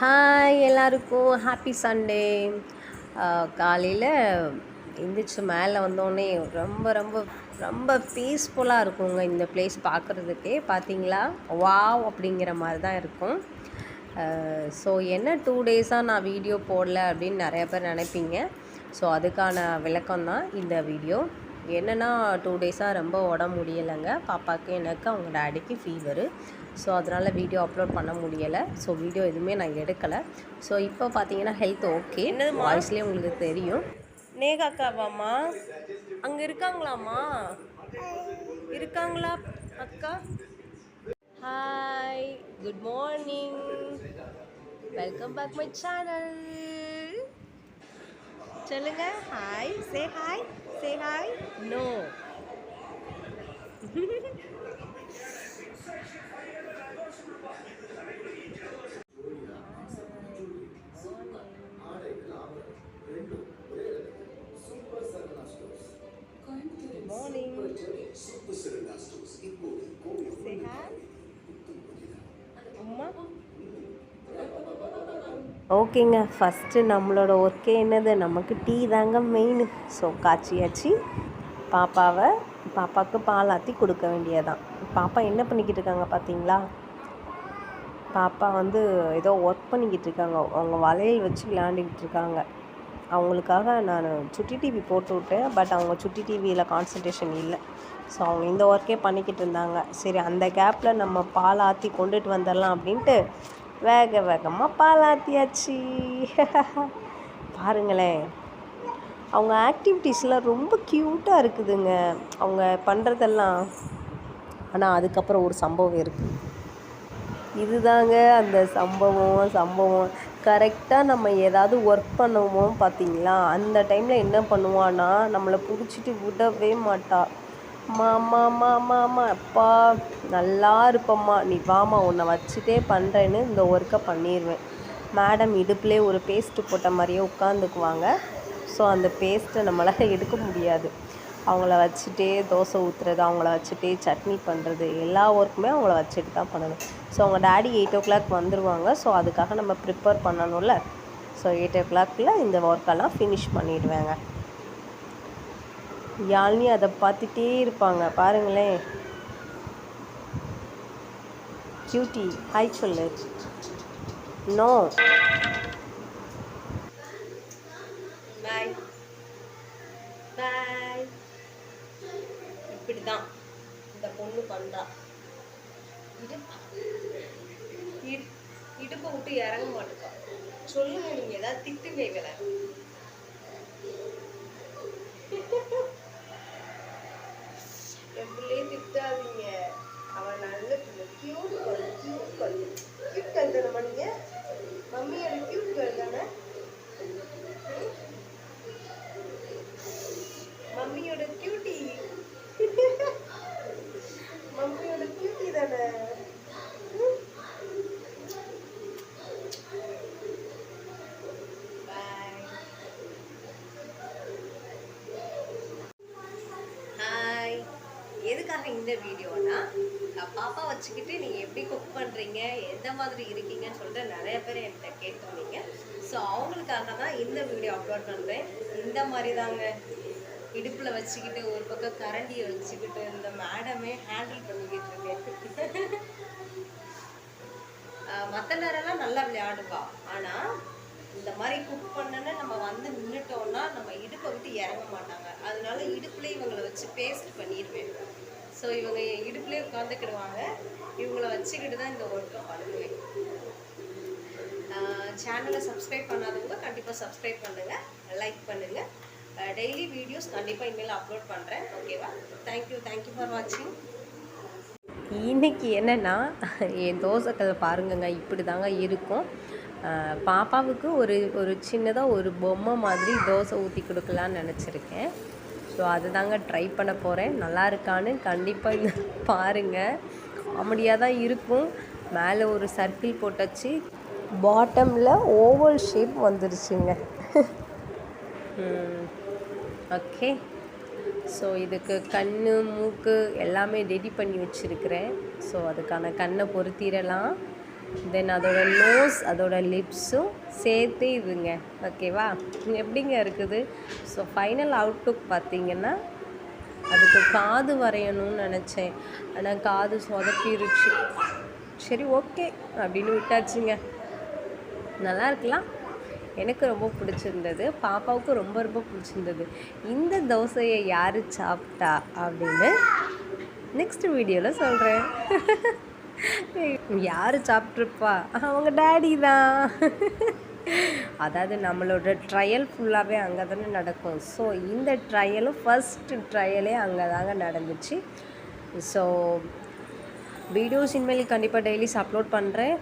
Hi எல்லாருக்கும் happy Sunday காலையில் எந்திரிச்சு மேலே வந்தோடனே ரொம்ப ரொம்ப ரொம்ப பீஸ்ஃபுல்லாக இருக்குங்க இந்த பிளேஸ் பார்க்குறதுக்கே பார்த்தீங்களா வாவ் அப்படிங்கிற மாதிரி தான் இருக்கும். ஸோ என்ன டூ டேஸாக நான் வீடியோ போடல அப்படின்னு நிறைய பேர் நினைப்பீங்க. ஸோ அதுக்கான விளக்கம் தான் இந்த வீடியோ என்னென்னா டூ டேஸாக ரொம்ப உடம்பு முடியலைங்க. பாப்பாவுக்கு எனக்கு அவங்க டேடிக்கு ஃபீவரு ஸோ அதனால் வீடியோ அப்லோட் பண்ண முடியலை. ஸோ வீடியோ எதுவுமே நான் எடுக்கலை. ஸோ இப்போ பார்த்தீங்கன்னா ஹெல்த் ஓகே வாய்ஸ்லேயே உங்களுக்கு தெரியும். நேகாக்காவாம்மா? அங்கே இருக்காங்களாம்மா? இருக்காங்களா அக்கா? Hi good morning welcome back my channel சொல்லுங்க. Hi say hi say hi no ஓகேங்க. ஃபஸ்ட்டு நம்மளோட ஒர்க்கே என்னது? நமக்கு டீ தாங்க மெயின் ஸோ காய்ச்சியாச்சு பாப்பாவை பாப்பாவுக்கு பால் ஆற்றி கொடுக்க வேண்டியதான் பாப்பா என்ன பண்ணிக்கிட்டு இருக்காங்க பார்த்தீங்களா பாப்பா வந்து ஏதோ ஒர்க் பண்ணிக்கிட்டு இருக்காங்க. அவங்க வளையல் வச்சு விளையாண்டுக்கிட்டு இருக்காங்க. அவங்களுக்காக நான் சுட்டி டிவி போட்டு விட்டேன். பட் அவங்க சுட்டி டிவியில் கான்சன்ட்ரேஷன் இல்லை. ஸோ அவங்க இந்த ஒர்க்கே பண்ணிக்கிட்டு இருந்தாங்க. சரி அந்த கேப்பில் நம்ம பால் ஆற்றி கொண்டுட்டு வந்துடலாம் அப்படின்ட்டு வேக வேகமாக பாலாத்தியாச்சு. பாருங்களேன். அவங்க ஆக்டிவிட்டீஸ்லாம் ரொம்ப க்யூட்டாக இருக்குதுங்க. அவங்க பண்ணுறதெல்லாம் ஆனால் அதுக்கப்புறம் ஒரு சம்பவம் இருக்குது இதுதாங்க அந்த சம்பவம் சம்பவம். கரெக்டாக நம்ம ஏதாவது ஒர்க் பண்ணுவோம் பார்த்தீங்களா அந்த டைமில் என்ன பண்ணுவான்னா நம்மளை பிடிச்சிட்டு விடவே மாட்டா. மாமா மாமா அம்மா அப்பா நல்லா இருப்பம்மா. நீ வாமா உன்னை வச்சுட்டே பண்ணுறேன்னு இந்த ஒர்க்கை பண்ணிடுவேன் மேடம் இடுப்புலேயே ஒரு பேஸ்ட்டு போட்ட மாதிரியே உட்காந்துக்குவாங்க. ஸோ அந்த பேஸ்ட்டை நம்மளால் எடுக்க முடியாது. அவங்கள வச்சுட்டே தோசை ஊற்றுறது அவங்கள வச்சுட்டே சட்னி பண்ணுறது எல்லா ஒர்க்குமே அவங்கள வச்சுட்டு தான் பண்ணணும். ஸோ அவங்க டேடி எயிட் ஓ கிளாக் வந்துடுவாங்க ஸோ அதுக்காக நம்ம ப்ரிப்பேர் பண்ணணும்ல. ஸோ எயிட் ஓ கிளாக்கில் இந்த ஒர்க்கெல்லாம் ஃபினிஷ் பண்ணிடுவேங்க. யாழ்னி அதை பார்த்துட்டே இருப்பாங்க. பாருங்களேன். கியூட்டி ஹாய் சொல்லு. நோ பாய் பாய் இப்படி தான் இந்த பொண்ணு பண்ணுறா இடுப்பை விட்டு இறங்க மாட்டேப்பா சொல்லுங்க நீங்கள் ஏதாவது திட்டுங்க இவளை திட்டாதீங்க அவன் நல்ல cute girl cute girl cute girl தானே நீங்க மம்மியோட கியூட் கேர்ள் தானே மம்மியோட கியூட்டி மம்மியோட கியூட்டி தானே பாய் ஹாய் எதுக்காக இந்த வீடியோனா பாப்பா வச்சுக்கிட்டு நீங்கள் எப்படி குக் பண்ணுறீங்க எந்த மாதிரி இருக்கீங்கன்னு சொல்லிட்டு நிறைய பேர் என்கிட்ட கேட்டுருந்தீங்க. ஸோ அவங்களுக்காக தான் இந்த வீடியோ அப்லோட் பண்ணுறேன் இந்த மாதிரி தாங்க இடுப்பில் வச்சுக்கிட்டு ஒரு பக்கம் கரண்டியை வச்சுக்கிட்டு இந்த மேடமே ஹேண்டில் பண்ணிக்கிட்டு இருக்கேன். மற்ற நேரம்லாம் நல்லா விளையாடுவா ஆனால் இந்த மாதிரி குக் பண்ணனே நம்ம வந்து நின்றுட்டோம்னா நம்ம இடுப்பை விட்டு இறங்க மாட்டாங்க. அதனால இடுப்புலேயே இவங்களை வச்சு பேஸ்ட் பண்ணிடுவேன். ஸோ இவங்க இடுப்புலேயே உட்காந்துக்கிடுவாங்க இவங்கள வச்சுக்கிட்டு தான் இந்த ஒர்க்கை பண்ணுவேன். சேனலை சப்ஸ்கிரைப் பண்ணாதவங்க கண்டிப்பாக சப்ஸ்கிரைப் பண்ணுங்கள் லைக் பண்ணுங்கள் டெய்லி வீடியோஸ் கண்டிப்பாக இனிமேல் அப்லோட் பண்ணுறேன் ஓகேவா தேங்க்யூ தேங்க்யூ ஃபார் வாட்சிங் இன்றைக்கி என்னென்னா என் தோசைக்கல் பாருங்கங்க இப்படி தாங்க இருக்கும் பாப்பாவுக்கு ஒரு ஒரு சின்னதாக ஒரு பொம்மை மாதிரி தோசை ஊற்றி கொடுக்கலான்னு நினச்சிருக்கேன். ஸோ அதுதாங்க ட்ரை பண்ண போகிறேன் நல்லா இருக்கான்னு கண்டிப்பாக இந்த பாருங்கள் காமெடியாக தான் இருக்கும். மேலே ஒரு சர்க்கிள் போட்டாச்சு. பாட்டமில் ஓவல் ஷேப் வந்துருச்சுங்க. ஓகே ஸோ இதுக்கு கண் மூக்கு எல்லாமே ரெடி பண்ணி வச்சுருக்கிறேன். ஸோ அதுக்கான கண்ணை பொருத்திடலாம். தென் அதோட நோஸ் அதோட லிப்ஸும் சேர்த்து இதுங்க ஓகேவா எப்படிங்க இருக்குது? ஸோ ஃபைனல் அவுட்லுக் பார்த்தீங்கன்னா அதுக்கு காது வரையணும்னு நினச்சேன். ஆனால் காது சொதப்பிருச்சு. சரி ஓகே அப்படின்னு விட்டாச்சுங்க. நல்லா இருக்கலாம். எனக்கு ரொம்ப பிடிச்சிருந்தது. பாப்பாவுக்கு ரொம்ப ரொம்ப பிடிச்சிருந்தது. இந்த தோசையை யார் சாப்பிட்டா அப்படின்னு நெக்ஸ்ட் வீடியோவில் சொல்கிறேன் யார் சாப்பிட்ருப்பா அவங்க டேடி தான். அதாவது நம்மளோட ட்ரையல் ஃபுல்லாகவே அங்கே தானே நடக்கும். ஸோ இந்த ட்ரையலும் ஃபஸ்ட்டு ட்ரையலே அங்கே தாங்க நடந்துச்சு. ஸோ வீடியோஸ் இனிமேல் கண்டிப்பாக டெய்லிஸ் அப்லோட் பண்ணுறேன்